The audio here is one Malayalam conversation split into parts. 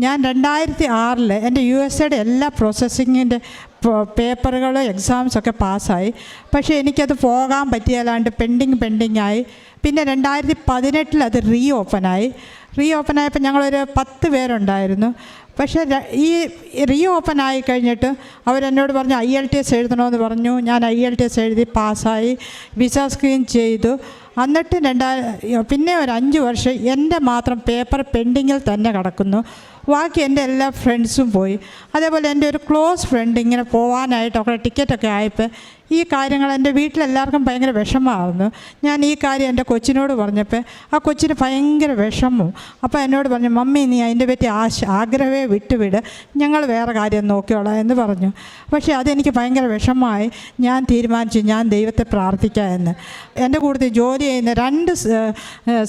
ഞാൻ രണ്ടായിരത്തി ആറിൽ എന്റെ യു എസ് എയുടെ എല്ലാ പ്രോസസ്സിങ്ങിന്റെ പേപ്പറുകൾ എക്സാംസൊക്കെ പാസ്സായി. പക്ഷേ എനിക്കത് പോകാൻ പറ്റിയല്ലാണ്ട് പെൻഡിങ് പെൻഡിങ് ആയി. പിന്നെ രണ്ടായിരത്തി പതിനെട്ടിൽ അത് റീ ഓപ്പണായി റീ ഓപ്പണായപ്പോൾ ഞങ്ങളൊരു പത്ത് പേരുണ്ടായിരുന്നു. പക്ഷേ ഈ റീ ഓപ്പൺ ആയി കഴിഞ്ഞിട്ട് അവരെന്നോട് പറഞ്ഞു ഐ എൽ ടി എസ് എഴുതണമെന്ന് പറഞ്ഞു. ഞാൻ ഐ എൽ ടി എസ് എഴുതി പാസ്സായി. വിസ സ്ക്രീൻ ചെയ്തു. എന്നിട്ട് രണ്ടാ പിന്നെ ഒരു അഞ്ച് വർഷം എന്റെ മാത്രം പേപ്പർ പെൻഡിങ്ങിൽ തന്നെ കിടക്കുന്നു. ബാക്കി എന്റെ എല്ലാ ഫ്രണ്ട്സും പോയി. അതേപോലെ എന്റെ ഒരു ക്ലോസ് ഫ്രണ്ട് ഇങ്ങനെ പോകാനായിട്ടൊക്കെ ടിക്കറ്റൊക്കെ ആയപ്പോൾ ഈ കാര്യങ്ങൾ എന്റെ വീട്ടിലെല്ലാവർക്കും ഭയങ്കര വിഷമമായിരുന്നു ഞാൻ ഈ കാര്യം എന്റെ കൊച്ചിനോട് പറഞ്ഞപ്പോൾ ആ കൊച്ചിന് ഭയങ്കര വിഷമവും. അപ്പോൾ എന്നോട് പറഞ്ഞു മമ്മി നീ അതിന്റെ പറ്റി ആശ ആഗ്രഹമേ വിട്ടുവിട്. ഞങ്ങൾ വേറെ കാര്യം നോക്കിയോളാം എന്ന് പറഞ്ഞു. പക്ഷേ അതെനിക്ക് ഭയങ്കര വിഷമമായി. ഞാൻ തീരുമാനിച്ചു ഞാൻ ദൈവത്തെ പ്രാർത്ഥിക്കാം എന്ന്. എന്റെ കൂടുതൽ ജോലി ചെയ്യുന്ന രണ്ട്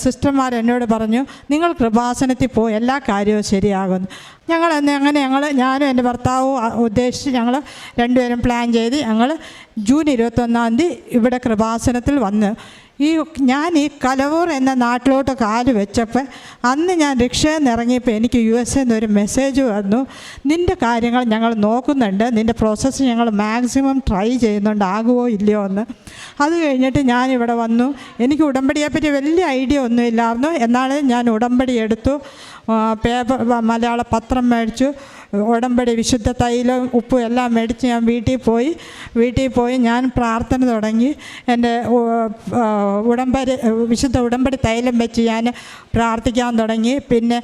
സിസ്റ്റർമാർ എന്നോട് പറഞ്ഞു നിങ്ങൾ കൃപാസനത്തിൽ പോയി എല്ലാ കാര്യവും ശരിയാകുന്നു. ഞങ്ങൾ അന്ന് അങ്ങനെ ഞങ്ങൾ ഞാനും എന്റെ ഭർത്താവും ഉദ്ദേശിച്ച് ഞങ്ങൾ രണ്ടുപേരും പ്ലാൻ ചെയ്ത് ഞങ്ങൾ ജൂൺ ഇരുപത്തൊന്നാം തീയതി ഇവിടെ കൃപാസനത്തിൽ വന്ന് ഈ ഞാൻ ഈ കലവൂർ എന്ന നാട്ടിലോട്ട് കാൽ വെച്ചപ്പോൾ അന്ന് ഞാൻ റിക്ഷയിൽ നിന്ന് ഇറങ്ങിയപ്പോൾ എനിക്ക് യു എസ് എന്ന് ഒരു മെസ്സേജ് വന്നു. നിന്റെ കാര്യങ്ങൾ ഞങ്ങൾ നോക്കുന്നുണ്ട്. നിന്റെ പ്രോസസ്സ് ഞങ്ങൾ മാക്സിമം ട്രൈ ചെയ്യുന്നുണ്ട്. ആകുമോ ഇല്ലയോ എന്ന്. അത് കഴിഞ്ഞിട്ട് ഞാൻ ഇവിടെ വന്നു. എനിക്ക് ഉടമ്പടിയെപ്പറ്റി വലിയ ഐഡിയ ഒന്നും ഇല്ലായിരുന്നു. എന്നാലും ഞാൻ ഉടമ്പടി എടുത്തു. പേപ്പർ മലയാള പത്രം മേടിച്ചു. ഉടമ്പടി വിശുദ്ധ തൈലം ഉപ്പും എല്ലാം മേടിച്ച് ഞാൻ വീട്ടിൽ പോയി. വീട്ടിൽ പോയി ഞാൻ പ്രാർത്ഥന തുടങ്ങി. എന്റെ ഉടമ്പടി വിശുദ്ധ ഉടമ്പടി തൈലം വെച്ച് ഞാൻ പ്രാർത്ഥിക്കാൻ തുടങ്ങി. പിന്നെ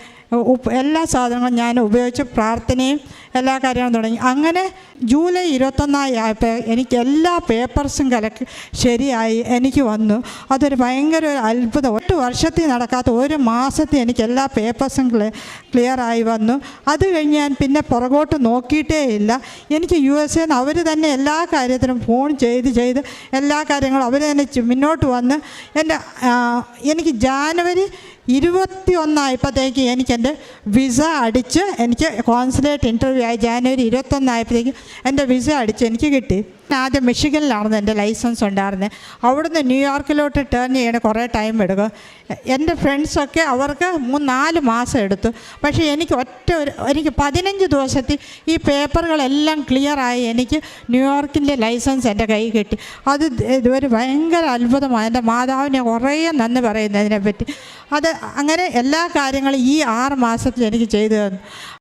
എല്ലാ സാധനങ്ങളും ഞാൻ ഉപയോഗിച്ച് പ്രാർത്ഥനയും എല്ലാ കാര്യങ്ങളും തുടങ്ങി. അങ്ങനെ ജൂലൈ ഇരുപത്തൊന്നായി ആയപ്പോൾ എനിക്ക് എല്ലാ പേപ്പർസും കലക്ക് ശരിയായി എനിക്ക് വന്നു. അതൊരു ഭയങ്കര ഒരു അത്ഭുതം. ഒറ്റ വർഷത്തിൽ നടക്കാത്ത ഒരു മാസത്തിൽ എനിക്ക് എല്ലാ പേപ്പേഴ്സും ക്ലിയറായി വന്നു. അത് കഴിഞ്ഞ് ഞാൻ പിന്നെ പുറകോട്ട് നോക്കിയിട്ടേ ഇല്ല. എനിക്ക് യു എസ് എന്ന് അവർ തന്നെ എല്ലാ കാര്യത്തിനും ഫോൺ ചെയ്ത് ചെയ്ത് എല്ലാ കാര്യങ്ങളും അവർ തന്നെ മുന്നോട്ട് വന്ന് എന്റെ എനിക്ക് ജാനുവരി ഇരുപത്തി ഒന്നായപ്പോഴത്തേക്ക് എനിക്ക് എന്റെ വിസ അടിച്ച് എനിക്ക് കോൺസുലേറ്റ് ഇന്റർവ്യൂ ആയി ജാനുവരി ഇരുപത്തൊന്നായപ്പോഴത്തേക്ക് എന്റെ വിസ അടിച്ച് എനിക്ക് കിട്ടി. ആദ്യം മിഷിഗനിലായിരുന്നു എന്റെ ലൈസൻസ് ഉണ്ടായിരുന്നത് അവിടുന്ന് ന്യൂയോർക്കിലോട്ട് ടേൺ ചെയ്യണ കുറേ ടൈം എടുക്കും. എന്റെ ഫ്രണ്ട്സൊക്കെ അവർക്ക് മൂന്ന് നാല് മാസം എടുത്തു. പക്ഷേ എനിക്ക് ഒറ്റ ഒരു എനിക്ക് പതിനഞ്ച് ദിവസത്തിൽ ഈ പേപ്പറുകളെല്ലാം ക്ലിയറായി എനിക്ക് ന്യൂയോർക്കിന്റെ ലൈസൻസ് എന്റെ കൈ കിട്ടി. അത് ഇതുവരെ ഭയങ്കര അത്ഭുതമാണ്. എന്റെ മാതാവിനെ കുറേ നന്ദി പറയുന്നതിനെപ്പറ്റി. അത് അങ്ങനെ എല്ലാ കാര്യങ്ങളും ഈ ആറ് മാസത്തിൽ എനിക്ക് ചെയ്തു തന്നു.